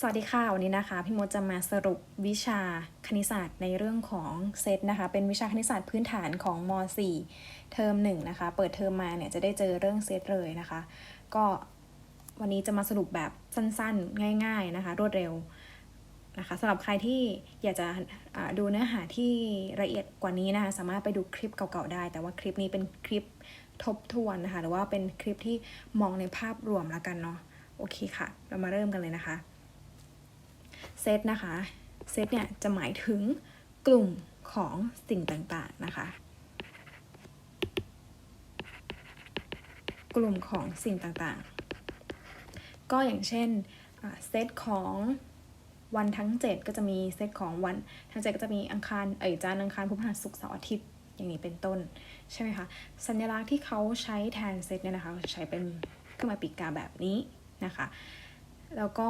สวัสดีค่ะ วันนี้นะคะ พี่มดจะมาสรุปวิชาคณิตศาสตร์ในเรื่องของเซตนะคะ เป็นวิชาคณิตศาสตร์พื้นฐานของม .4 เทอม1นะคะ เปิดเทอมมาเนี่ยจะได้เจอเรื่องเซตเลยนะคะ ก็วันนี้จะมาสรุปแบบสั้นๆ ง่าย ๆนะคะ รวดเร็วนะคะสำหรับใครที่อยากจะดูเนื้อหาที่ละเอียดกว่านี้นะคะ สามารถไปดูคลิปเก่าๆได้ แต่ว่าคลิปนี้เป็นคลิปทบทวนนะคะ หรือว่าเป็นคลิปที่มองในภาพรวมแล้วกันเนาะ โอเคค่ะ เรามาเริ่มกันเลยนะคะ เซตนะคะเซตเนี่ยจะหมายถึงกลุ่มของสิ่งต่างๆนะคะ กลุ่มของสิ่งต่างๆ ก็อย่างเช่นเซตของวันทั้ง 7 ก็จะมีเซตของวันทั้ง 7 ก็จะมีอังคารเอ่ยจันทร์อังคารพุธพฤหัสศุกร์เสาร์อาทิตย์อย่างนี้เป็นต้นใช่ไหมคะสัญลักษณ์ที่เขาใช้แทนเซตเนี่ยนะคะใช้เป็นเครื่องหมายปีกกาแบบนี้นะคะ แล้วก็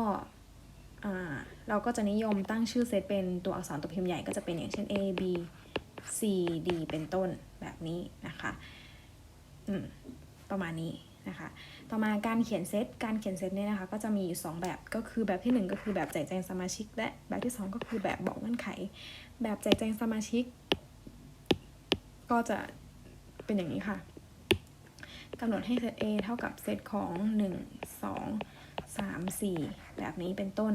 เราก็จะนิยมตั้งชื่อเซตเป็นตัวอักษรตัวพิมพ์ใหญ่ก็จะเป็นอย่างเช่น A B C D เป็นต้นแบบนี้นะคะประมาณนี้นะคะ ต่อมาการเขียนเซต การเขียนเซตเนี่ยนะคะ ก็จะมีอยู่สองแบบ ก็คือแบบที่หนึ่งก็คือแบบแจกแจงสมาชิก และแบบที่สองก็คือแบบบอกเงื่อนไข แบบแจกแจงสมาชิก ก็จะเป็นอย่างนี้ค่ะกำหนดให้เซต A เท่ากับเซตของ 1 2 3 4 แบบนี้เป็นต้น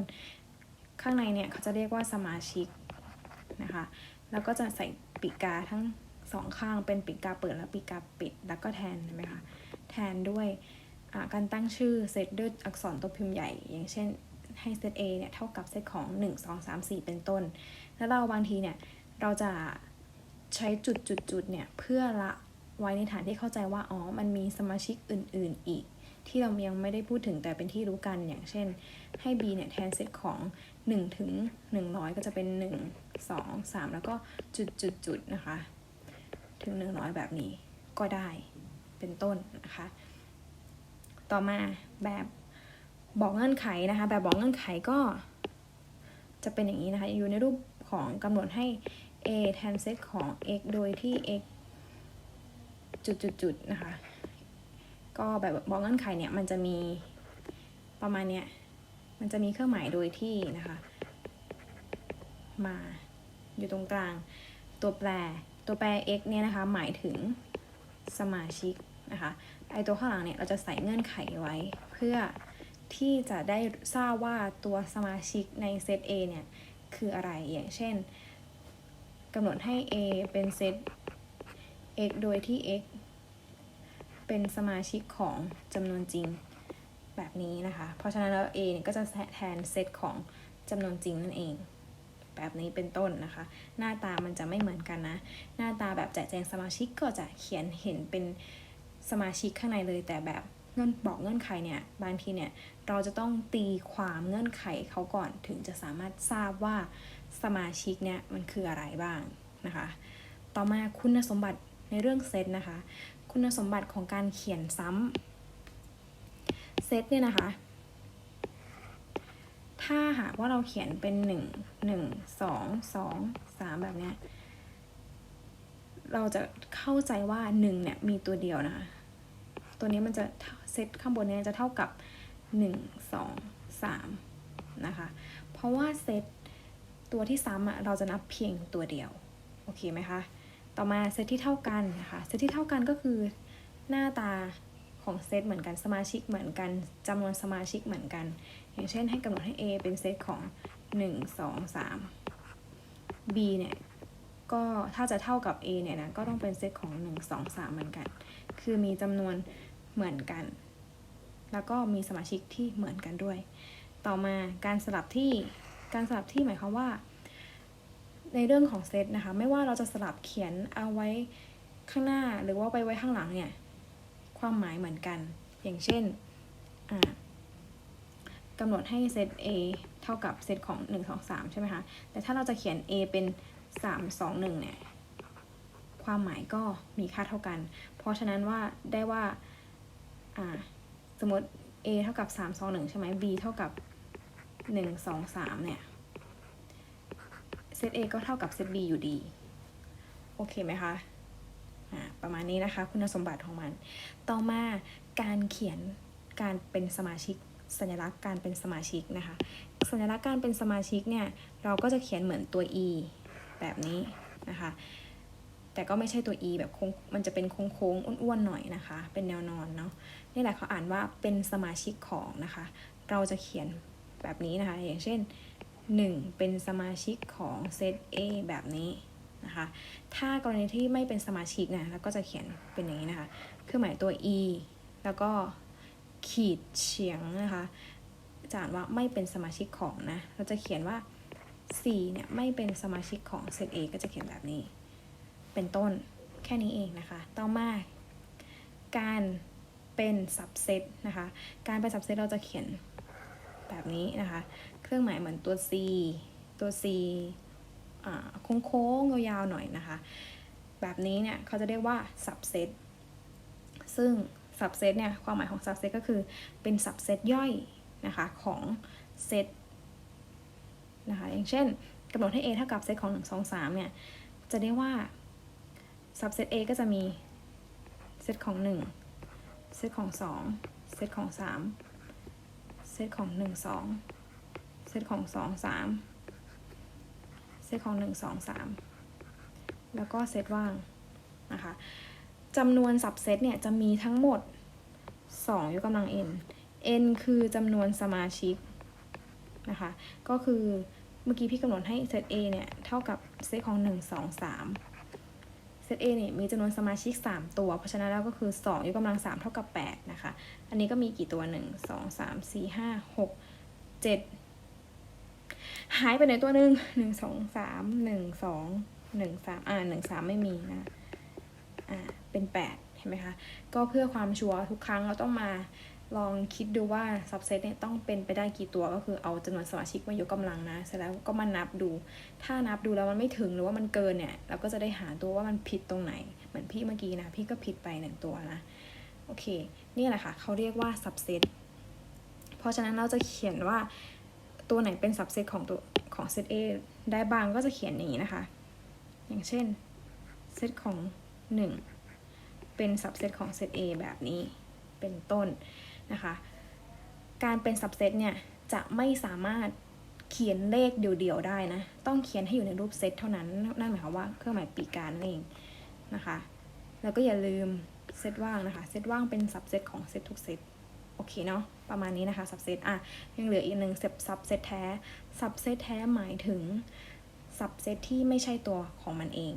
ข้างในเนี่ยเขาจะเรียกว่าสมาชิกนะคะ แล้วก็จะใส่ปีกกาทั้งสองข้างเป็นปีกกาเปิดและปีกกาปิด แล้วก็แทนเห็นไหมคะ แทนด้วยการตั้งชื่อเซตด้วยอักษรตัวพิมพ์ใหญ่ อย่างเช่นให้เซต A เนี่ยเท่ากับเซตของ 1 2 3 4 เป็นต้น แล้วเราบางทีเนี่ยเราจะใช้จุดจุดจุดเนี่ยเพื่อละไว้ในฐานที่เข้าใจว่า อ๋อ มันมีสมาชิกอื่น ๆ อีก ที่เรายังไม่ได้พูดถึงแต่เป็นที่รู้กันอย่างเช่น ให้ b เนี่ยแทนเซตของ 1 ถึง 100 ก็จะเป็น 1 2 3 แล้วก็จุดจุดจุดนะคะ ถึง 100 แบบนี้ก็ได้เป็นต้นนะคะ ต่อมาแบบบอกเงื่อนไขนะคะ แบบบอกเงื่อนไขก็จะเป็นอย่างนี้นะคะ อยู่ในรูปของกำหนดให้ a แทนเซตของ x โดยที่ x จุดจุดจุดนะคะ ก็แบบบอกเงื่อนไขเนี่ยมันจะมีประมาณเนี้ยมันจะมีเครื่องหมายโดยที่นะคะมาอยู่ตรงกลาง ตัวแปรตัวแปร x เนี่ยนะคะหมายถึงสมาชิกนะคะไอตัวข้างหลังเนี่ยเราจะใส่เงื่อนไขไว้ เพื่อที่จะได้ทราบว่าตัวสมาชิกในเซต A เนี่ยคืออะไรอย่างเช่นกำหนดให้ A เป็นเซต x โดยที่ x เป็นสมาชิกของจำนวนจริงแบบนี้นะคะ เพราะฉะนั้นแล้ว a เนี่ยก็จะแทนเซตของจำนวนจริงนั่นเอง แบบนี้เป็นต้นนะคะ หน้าตามันจะไม่เหมือนกันนะ หน้าตาแบบแจกแจงสมาชิกก็จะเขียนเห็นเป็นสมาชิกข้างในเลยแต่แบบเงื่อนบอกเงื่อนไขเนี่ยบางทีเนี่ยเราจะต้องตีความเงื่อนไขเขาก่อนถึงจะสามารถทราบว่าสมาชิกเนี่ยมันคืออะไรบ้างนะคะ ต่อมาคุณสมบัติในเรื่องเซตนะคะ คุณสมบัติของการเขียนซ้ำเซตเนี่ยนะคะ ถ้าหากว่าเราเขียนเป็นหนึ่งหนึ่งสองสองสามแบบเนี้ย เราจะเข้าใจว่าหนึ่งเนี่ยมีตัวเดียวนะคะ ตัวนี้มันจะเซตข้างบนเนี้จะเท่ากับหนึ่งสองสามนะคะ เพราะว่าเซตตัวที่ซ้ำอะเราจะนับเพียงตัวเดียว โอเคไหมคะ ต่อมาเซตที่เท่ากันนะคะเซตที่เท่ากันก็คือหน้าตาของเซตเหมือนกันสมาชิกเหมือนกันจำนวนสมาชิกเหมือนกัน อย่างเช่นให้กำหนดให้ A เป็นเซตของ 1 2 3 B เนี่ยก็ถ้าจะเท่ากับ A เนี่ยนะก็ต้องเป็นเซตของ 1 2 3 เหมือนกัน คือมีจำนวนเหมือนกัน แล้วก็มีสมาชิกที่เหมือนกันด้วย ต่อมาการสลับที่การสลับที่หมายความว่า ในเรื่องของเซตนะคะ ไม่ว่าเราจะสลับเขียนเอาไว้ข้างหน้าหรือว่าไปไว้ข้างหลังเนี่ย ความหมายเหมือนกัน อย่างเช่นกำหนดให้เซต A เท่ากับเซตของ 1 2 3 ใช่ไหมคะ แต่ถ้าเราจะเขียน A เป็น 3 2 1 เนี่ย ความหมายก็มีค่าเท่ากัน เพราะฉะนั้นว่าได้ว่าอ่าสมมติ A เท่ากับ 3 2 1 ใช่ไหม B เท่ากับ 1 2 3 เนี่ย เซต A ก็เท่ากับเซต B อยู่ดี โอเคไหมคะประมาณนี้นะคะคุณสมบัติของมัน ต่อมาการเขียนการเป็นสมาชิก สัญลักษณ์การเป็นสมาชิกนะคะ สัญลักษณ์การเป็นสมาชิกเนี่ยเราก็จะเขียนเหมือนตัว e แบบนี้นะคะ แต่ก็ไม่ใช่ตัว e แบบมันจะเป็นโค้งๆอ้วนๆหน่อยนะคะ เป็นแนวนอนเนาะนี่แหละเขาอ่านว่าเป็นสมาชิกของนะคะ เราจะเขียนแบบนี้นะคะ อย่างเช่น 1 เป็นสมาชิกของเซต A แบบนี้นะคะ ถ้ากรณีที่ไม่เป็นสมาชิกนะเราก็จะเขียนเป็นอย่างนี้นะคะ เครื่องหมายตัว e แล้วก็ขีดเฉียงนะคะจะอ่านว่าไม่เป็นสมาชิกของนะ เราจะเขียนว่า4เนี่ยไม่เป็นสมาชิกของเซต A ก็จะเขียนแบบนี้ เป็นต้นแค่นี้เองนะคะ ต่อมา การเป็นสับเซตนะคะ การเป็นสับเซตเราจะเขียน แบบนี้นะคะ เครื่องหมายเหมือนตัว C ตัว C โค้งๆยาวๆหน่อยนะคะ แบบนี้เนี่ยเขาจะเรียกว่าสับเซตซึ่งสับเซตเนี่ยความหมายของสับเซตก็คือเป็นสับเซตย่อยนะคะของเซตนะคะอย่างเช่นกำหนดให้ a เท่ากับเซตของ 1 2 3 เนี่ย จะเรียกว่าสับเซต a ก็จะมีเซตของ 1 เซตของ 2 เซตของ 3 เซตของ1 2เซตของ2 3เซตของ1 2 3แล้วก็เซตว่างนะคะจำนวนสับเซตเนี่ยจะมีทั้งหมด 2 ยกกำลัง n n คือจำนวนสมาชิกนะคะ ก็คือเมื่อกี้พี่กำหนดให้เซต A เนี่ย เท่ากับเซตของ 1 2 3เซต A เนี่ยมีจำนวนสมาชิก 3 ตัว เพราะฉะนั้นแล้วก็คือ 2 ยกกำลัง 3 เท่ากับ 8 นะคะ อันนี้ก็มีกี่ตัว 1 2 3 4 5 6 7 หายไปไหนตัวหนึ่ง1 2 3 1 2 1 3 อ่า 1 3 ไม่มีนะ อ่า เป็น 8 เห็นไหมคะ ก็เพื่อความชัวร์ทุกครั้งเราต้องมา ลองคิดดูว่าซับเซตเนี่ยต้องเป็นไปได้กี่ตัวก็คือเอาจำนวนสมาชิกมายกกำลังนะ เสร็จแล้วก็มานับดู ถ้านับดูแล้วมันไม่ถึงหรือว่ามันเกินเนี่ย เราก็จะได้หาตัวว่ามันผิดตรงไหน เหมือนพี่เมื่อกี้นะ พี่ก็ผิดไปหนึ่งตัวนะ โอเค นี่แหละค่ะเขาเรียกว่าซับเซตเพราะฉะนั้นเราจะเขียนว่าตัวไหนเป็นซับเซตของตัวของเซต A ได้บ้างก็จะเขียนอย่างนี้นะคะ อย่างเช่นเซตของ 1 เป็นซับเซตของเซต A แบบนี้เป็นต้น นะคะ การเป็นซับเซตเนี่ยจะไม่สามารถเขียนเลขเดี่ยวๆได้นะ ต้องเขียนให้อยู่ในรูปเซตเท่านั้น นั่นหมายความว่าเครื่องหมายปีกการนั่นเองนะคะ แล้วก็อย่าลืมเซตว่างนะคะ เซตว่างเป็นซับเซตของเซตทุกเซตโอเคเนาะ ประมาณนี้นะคะซับเซตอะ ยังเหลืออีกหนึ่งเซตซับเซตแท้ซับเซตแท้หมายถึงซับเซตที่ไม่ใช่ตัวของมันเอง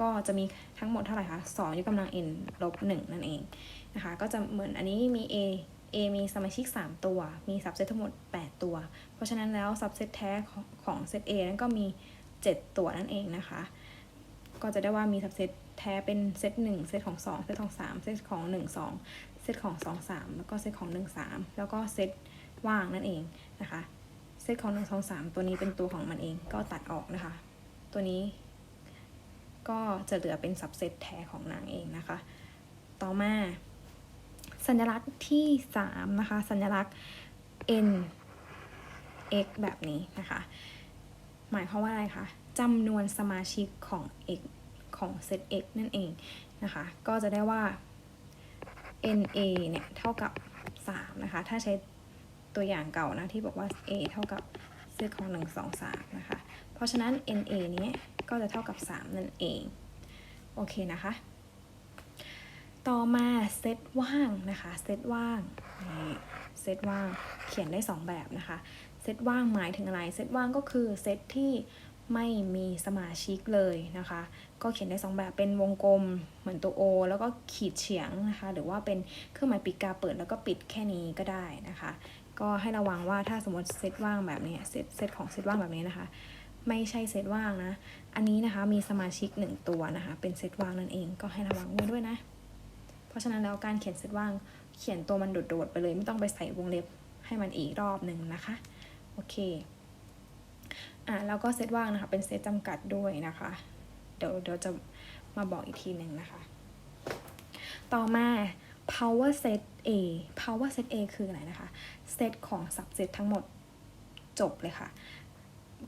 ก็จะมีทั้งหมดเท่าไหร่คะสองยกกำลัง n ลบหนึ่งนั่นเองนะคะ ก็จะเหมือนอันนี้มี a A มีสมาชิก 3 ตัว มีซับเซตทั้งหมด 8 ตัว เพราะฉะนั้นแล้วซับเซตแท้ของเซต A นั้นก็มี 7 ตัวนั่นเองนะคะ ก็จะได้ว่ามีซับเซตแท้เป็นเซต1เซตของ 2 เซตของ 3 เซตของ 1 2 เซตของ 2 3 แล้วก็เซตของ 1 3 แล้วก็เซตว่างนั่นเองนะคะ เซตของ 1 2 3 ตัวนี้เป็นตัวของมันเองก็ตัดออกนะคะ ตัวนี้ก็จะเหลือเป็นซับเซตแท้ของนางเองนะคะ ต่อมา สัญลักษณ์ที่3นะคะ สัญลักษณ์ n x แบบนี้นะคะ หมายความว่าอะไรคะจำนวนสมาชิกของ x ของเซต x นั่นเองนะคะ ก็จะได้ว่า na เนี่ยเท่ากับ 3 นะคะ ถ้าใช้ตัวอย่างเก่านะที่บอกว่า a เท่ากับเซตของ 1 2 3 นะคะ เพราะฉะนั้น na นี้ก็จะเท่ากับ 3 นั่นเอง โอเคนะคะ ต่อมาเซตว่างนะคะเซตว่างนี่เซตว่างเขียนได้ 2 แบบนะคะเซตว่างหมายถึงอะไรเซตว่างก็คือเซตที่ไม่มีสมาชิกเลยนะคะ ก็เขียนได้ 2 แบบเป็นวงกลมเหมือนตัว O แล้วก็ขีดเฉียงนะคะ หรือว่าเป็นเครื่องหมายปีกกาเปิดแล้วก็ปิดแค่นี้ก็ได้นะคะ ก็ให้ระวังว่าถ้าสมมติเซตว่างแบบนี้เซตเซตของเซตว่างแบบนี้นะคะ ไม่ใช่เซตว่างนะ อันนี้นะคะมีสมาชิก 1 ตัวนะคะ เป็นเซตว่างนั่นเองก็ให้ระวังไว้ด้วยนะ ราะฉะนั้นแล้วการเขียนเซตว่างเขียนตัวมันโดดๆไปเลย ไม่ต้องไปใส่วงเล็บให้มันอีกรอบหนึ่งนะคะ โอเคอะแล้วก็เซตว่างนะคะ เป็นเซตจำกัดด้วยนะคะ เดี๋ยวเดี๋ยวจะมาบอกอีกทีหนึ่งนะคะ ต่อมา power set A power set A คืออะไรนะคะ เซตของ subset ทั้งหมดจบเลยค่ะ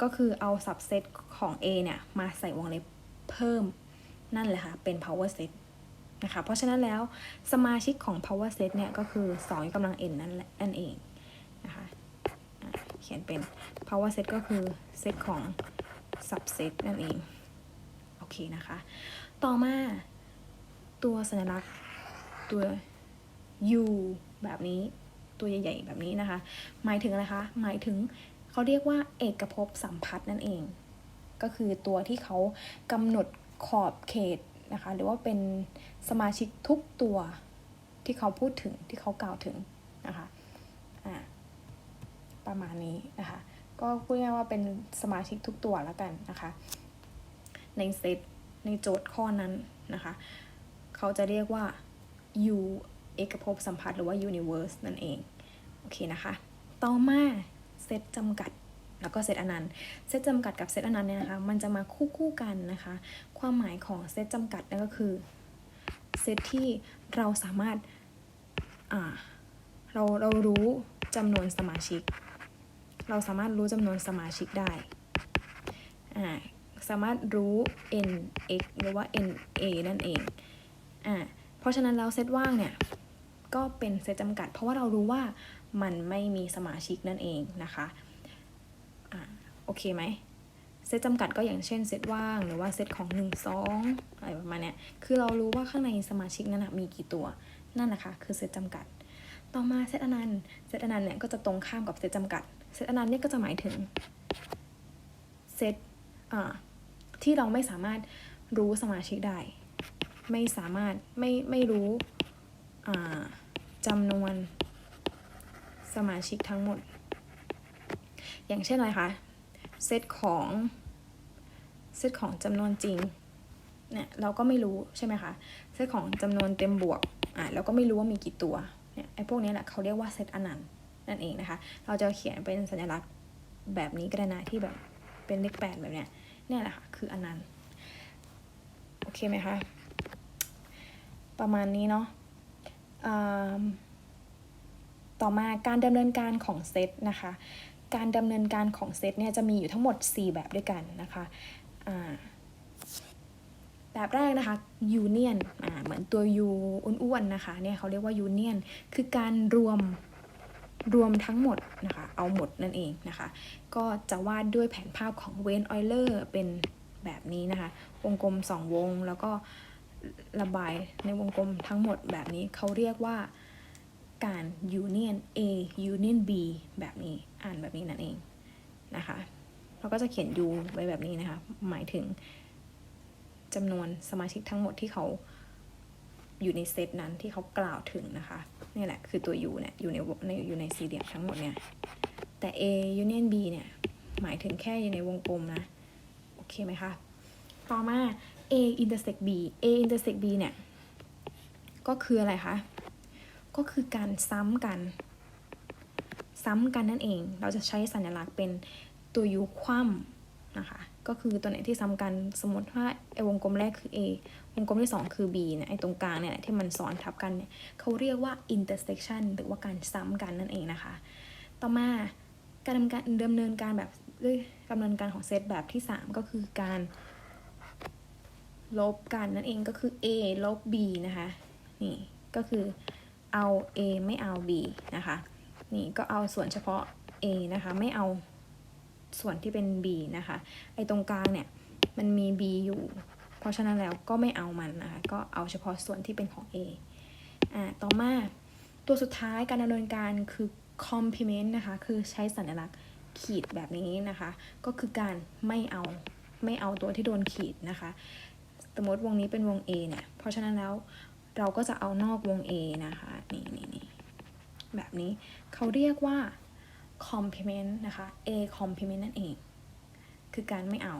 ก็คือเอา subset ของ A เนี่ย มาใส่วงเล็บเพิ่มนั่นแหละค่ะ เป็น power set นะคะ เพราะฉะนั้นแล้วสมาชิกของ power set เนี่ยก็คือ2ยกกำลัง n นั่นแหละนั่นเองขียนเป็น power set ก็คือเซตของ subset นั่นเอง โอเคนะคะ ต่อมาตัวสัญลักษณ์ตัว u แบบนี้ตัวใหญ่ๆแบบนี้นะคะ หมายถึงอะไรคะ หมายถึงเขาเรียกว่าเอกภพสัมพัทธ์นั่นเอง ก็คือตัวที่เขากำหนดขอบเขต นะคะ หรือว่าเป็นสมาชิกทุกตัวที่เขาพูดถึงที่เขากล่าวถึงนะคะอ่าประมาณนี้นะคะ ก็พูดง่ายว่าเป็นสมาชิกทุกตัวแล้วกันนะคะ ในเซตในโจทย์ข้อนั้นนะคะ เขาจะเรียกว่า U เอกภพสัมพัทธ์หรือว่า universe นั่นเอง โอเคนะคะ ต่อมาเซตจำกัด แล้วก็เซตอนันต์เซตจำกัดกับเซตอนันต์เนี่ยนะคะมันจะมาคู่คู่กันนะคะ ความหมายของเซตจำกัดนั่นก็คือเซตที่เราสามารถอ่าเราเรารู้จำนวนสมาชิก เราสามารถรู้จำนวนสมาชิกได้อ่าสามารถรู้ n x หรือว่า n a นั่นเองอ่าเพราะฉะนั้นแล้วเซตว่างเนี่ยก็เป็นเซตจำกัด เพราะว่าเรารู้ว่ามันไม่มีสมาชิกนั่นเองนะคะ โอเคไหมเซตจำกัดก็อย่างเช่นเซตว่างหรือว่าเซตของ 1 2 อะไรประมาณเนี้ยคือเรารู้ว่าข้างในสมาชิกนั้นมีกี่ตัว นั่นแหละค่ะคือเซตจำกัด ต่อมาเซตอนันต์เซตอนันต์เนี่ยก็จะตรงข้ามกับเซตจำกัด เซตอนันต์เนี่ยก็จะหมายถึงเซตที่เราไม่สามารถรู้สมาชิกได้ ไม่สามารถไม่ไม่รู้จำนวนสมาชิกทั้งหมด อย่างเช่นอะไรคะ เซตของเซตของจำนวนจริงเนี่ยเราก็ไม่รู้ใช่ไหมคะเซตของจำนวนเต็มบวกอะเราก็ไม่รู้ว่ามีกี่ตัวเนี่ยไอ้พวกนี้แหละเขาเรียกว่าเซตอนันต์นั่นเองนะคะ เราจะเขียนเป็นสัญลักษณ์แบบนี้ก็ได้นะที่แบบเป็นเลขแปดแบบเนี้ยเนี่ยแหละค่ะคืออนันต์โอเคไหมคะประมาณนี้เนาะต่อมาการดำเนินการของเซตนะคะ การดำเนินการของเซตเนี่ยจะมีอยู่ทั้งหมด 4 แบบด้วยกันนะคะแบบแรกนะคะ union อ่าเหมือนตัว u อ้วนๆนะคะเนี่ยเขาเรียกว่า union คือการรวมรวมทั้งหมดนะคะเอาหมดนั่นเองนะคะ ก็จะวาดด้วยแผนภาพของเวนออยเลอร์เป็นแบบนี้นะคะวงกลม 2 วงแล้วก็ระบายในวงกลมทั้งหมดแบบนี้เขาเรียกว่าการ union A union B แบบนี้ อ่านแบบนี้นั่นเองนะคะ เราก็จะเขียน U ไว้แบบนี้นะคะ หมายถึงจำนวนสมาชิกทั้งหมดที่เขาอยู่ในเซตนั้นที่เขากล่าวถึงนะคะนี่แหละคือตัว U เนี่ยอยู่ในในอยู่ในสี่เหลี่ยมทั้งหมดเนี่ย แต่ A union B เนี่ย หมายถึงแค่อยู่ในวงกลมนะ โอเคไหมคะ ต่อมา A intersect B A intersect B เนี่ย ก็คืออะไรคะ ก็คือการซ้ำกัน ซ้ำกันนั่นเอง เราจะใช้สัญลักษณ์เป็นตัว U คว่ำนะคะ ก็คือตัวไหนที่ซ้ำกัน สมมติว่าไอ้วงกลมแรกคือ A วงกลมที่ 2 คือ B เนี่ยไอ้ตรงกลางเนี่ยที่มันซ้อนทับกันเนี่ยเขาเรียกว่า intersection หรือว่าการซ้ำกันนั่นเองนะคะ ต่อมาการดำเนินการดำเนินการแบบด้วยดำเนินการของเซตแบบที่ 3 ก็คือการลบกันนั่นเองก็คือ A ลบ B นะคะ นี่ก็คือเอา A ไม่เอา B นะคะ นี่ก็เอาส่วนเฉพาะ A นะคะไม่เอาส่วนที่เป็น B นะคะ ไอ้ตรงกลางเนี่ยมันมี B อยู่ เพราะฉะนั้นแล้วก็ไม่เอามันนะคะ ก็เอาเฉพาะส่วนที่เป็นของ A อ่าต่อมาตัวสุดท้ายการดำเนินการคือ complement นะคะ คือใช้สัญลักษณ์ขีดแบบนี้นะคะ ก็คือการไม่เอาไม่เอาตัวที่โดนขีดนะคะ สมมติวงนี้เป็นวง A เนี่ย เพราะฉะนั้นแล้วเราก็จะเอานอกวง A นะคะ นี่นี่นี่แบบนี้ เขาเรียกว่า complement นะคะ A complement นั่นเอง คือการไม่เอา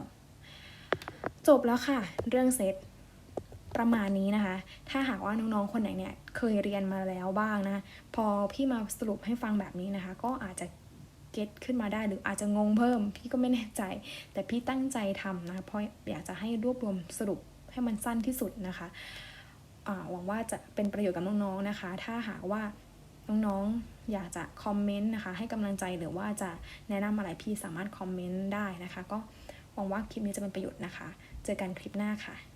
จบแล้วค่ะ เรื่องเซตประมาณนี้นะคะ ถ้าหากว่าน้องๆ คนไหนเนี่ยเคยเรียนมาแล้วบ้างนะ พอพี่มาสรุปให้ฟังแบบนี้นะคะ ก็อาจจะเก็ตขึ้นมาได้หรืออาจจะงงเพิ่ม พี่ก็ไม่แน่ใจ แต่พี่ตั้งใจทำนะคะเพราะอยากจะให้รวบรวมสรุปให้มันสั้นที่สุดนะคะหวังว่าจะเป็นประโยชน์กับน้องๆนะคะ ถ้าหากว่า น้องๆ อยากจะคอมเมนต์นะคะ ให้กำลังใจหรือว่าจะแนะนำอะไรพี่สามารถคอมเมนต์ได้นะคะ ก็หวังว่าคลิปนี้จะเป็นประโยชน์นะคะ เจอกันคลิปหน้าค่ะ